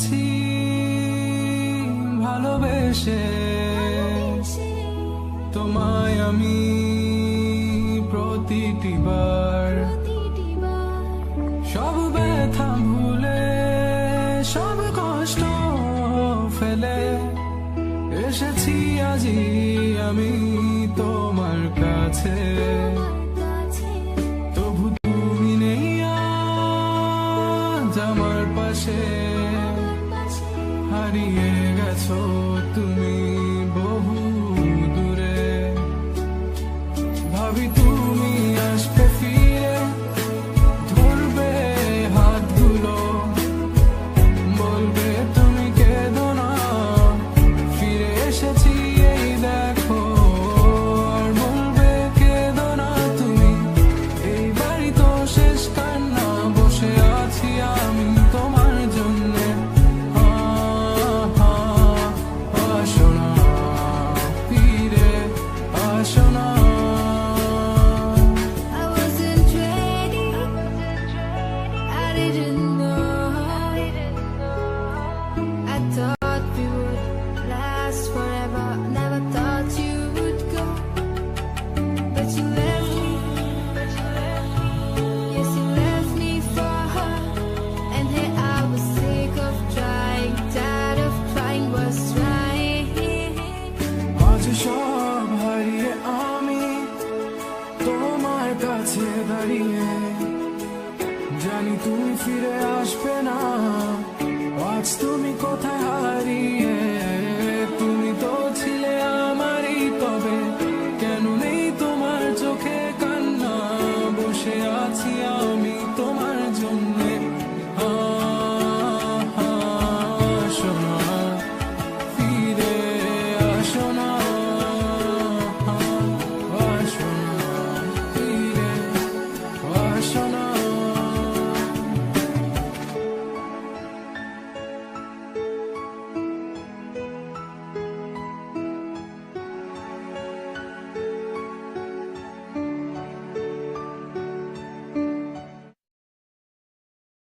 আছি ভালোবেসে। তোমায় আমি প্রতিটি বার সব ব্যথা ভুলে, সব কষ্ট ফেলে এসেছি আজি আমি তোমার কাছে। তবু তুমি নেই আজ আমার পাশে। হারিয়ে গেছো তুমি। কাছে দাঁড়িয়ে জানি তুমি ফিরে আসবে না। আজ তুমি কোথায় হারিয়ে? তুমি তো ছিলে আমারই তবে। কেন নেই তোমার চোখে কান্না? বসে আছি আমি তোমার জন্যে। আ